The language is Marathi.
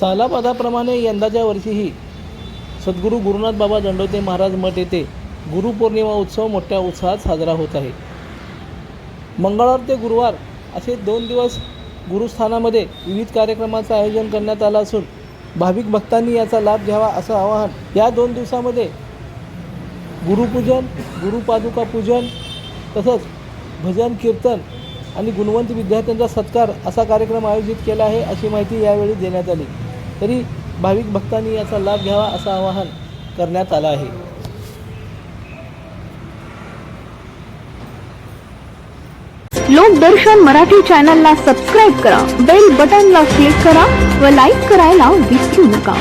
सालापदाप्रमाणे यंदाच्या वर्षीही सद्गुरू गुरुनाथ बाबा दंडोते महाराज मठ येथे गुरुपौर्णिमा उत्सव मोठ्या उत्साहात साजरा होत आहे. मंगळवार ते गुरुवार असे दोन दिवस गुरुस्थानामध्ये विविध कार्यक्रमाचं आयोजन करण्यात आलं असून भाविक भक्तांनी याचा लाभ घ्यावा असं आवाहन या दोन दिवसामध्ये गुरुपूजन गुरुपादुका पूजन तसंच भजन कीर्तन आणि गुणवंत विद्यार्थ्यांचा सत्कार असा कार्यक्रम आयोजित केला आहे अशी माहिती यावेळी देण्यात आली. तरी भाविक भक्तांनी याचा लाभ घ्यावा असं आवाहन करण्यात आलं आहे. लोकदर्शन मराठी चॅनलला सबस्क्राईब करा बेल बटनला क्लिक करा व लाईक करायला विसरू नका.